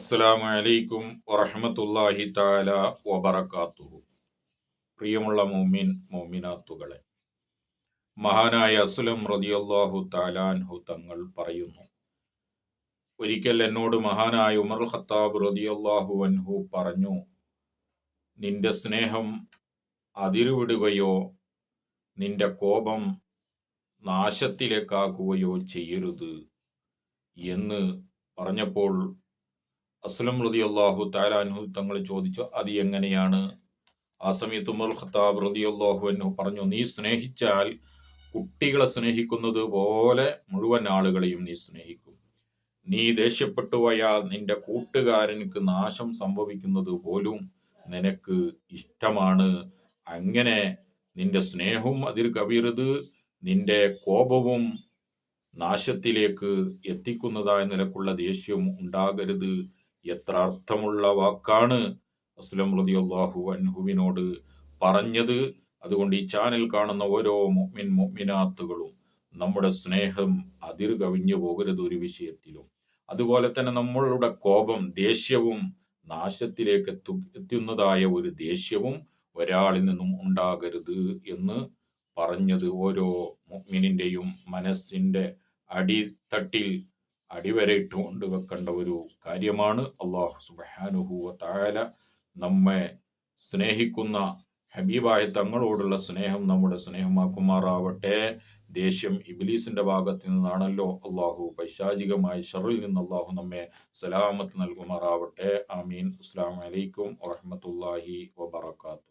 അസ്സലാമു അലൈക്കും വറഹമത്തല്ലാഹി താല വബറക്കാത്തുഹു പ്രിയമുള്ള മോമിൻ മോമിനാത്തുകളെ മഹാനായ അസ്ലം റതിയല്ലാഹു താലാൻഹു തങ്ങൾ പറയുന്നു ഒരിക്കൽ എന്നോട് മഹാനായ ഉമർ ഖത്താബ് റതിയല്ലാഹു അൻഹു പറഞ്ഞു നിന്റെ സ്നേഹം അതിരുവിടുകയോ നിന്റെ കോപം നാശത്തിലേക്കാക്കുകയോ ചെയ്യരുത് എന്ന് പറഞ്ഞപ്പോൾ അസ്ലം റതി അള്ളാഹു താലാൻഹു തങ്ങൾ ചോദിച്ചു അത് എങ്ങനെയാണ്? ആ സമയത്ത് ഉമർ ഖത്താബ് റതി അള്ളാഹു എന്നു പറഞ്ഞു നീ സ്നേഹിച്ചാൽ കുട്ടികളെ സ്നേഹിക്കുന്നത് പോലെ മുഴുവൻ ആളുകളെയും നീ സ്നേഹിക്കും. നീ ദേഷ്യപ്പെട്ടു പോയാൽ നിന്റെ കൂട്ടുകാരനക്ക് നാശം സംഭവിക്കുന്നത് പോലും നിനക്ക് ഇഷ്ടമാണ്. അങ്ങനെ നിന്റെ സ്നേഹവും അതിൽ കവിയരുത്. നിന്റെ കോപവും നാശത്തിലേക്ക് എത്തിക്കുന്നതായ നിലക്കുള്ള ദേഷ്യവും ഉണ്ടാകരുത്. എത്ര അർത്ഥമുള്ള വാക്കാണ് അസ്ലം റതി അള്ളാഹു അൻഹുവിനോട് പറഞ്ഞത്. അതുകൊണ്ട് ഈ ചാനൽ കാണുന്ന ഓരോ മുഅ്മിൻ മുഅ്മിനാത്തുകളും നമ്മുടെ സ്നേഹം അതിർ കവിഞ്ഞു പോകരുത് ഒരു വിഷയത്തിലും. അതുപോലെ തന്നെ നമ്മളുടെ കോപം ദേഷ്യവും നാശത്തിലേക്ക് എത്തു എത്തുന്നതായ ഒരു ദേഷ്യവും ഒരാളിൽ നിന്നും ഉണ്ടാകരുത് എന്ന് പറഞ്ഞത് ഓരോ മുഅ്മിനിന്റെയും മനസ്സിന്റെ അടിത്തട്ടിൽ അടിവരയിട്ടുകൊണ്ട് വെക്കേണ്ട ഒരു കാര്യമാണ്. അള്ളാഹു സുബാനുഹുവ താല നമ്മെ സ്നേഹിക്കുന്ന ഹബീബായ തങ്ങളോടുള്ള സ്നേഹം നമ്മുടെ സ്നേഹമാക്കുമാറാവട്ടെ. ദേഷ്യം ഇബിലീസിന്റെ ഭാഗത്തു നിന്നാണല്ലോ അള്ളാഹു പൈശാചികമായ ഷറിൽ നിന്ന് അള്ളാഹു നമ്മെ സലാമത്ത് നൽകുമാറാവട്ടെ. ആമീൻ. അസ്സാം വലൈക്കും വാഹമത്തല്ലാഹി വബർക്കാത്തു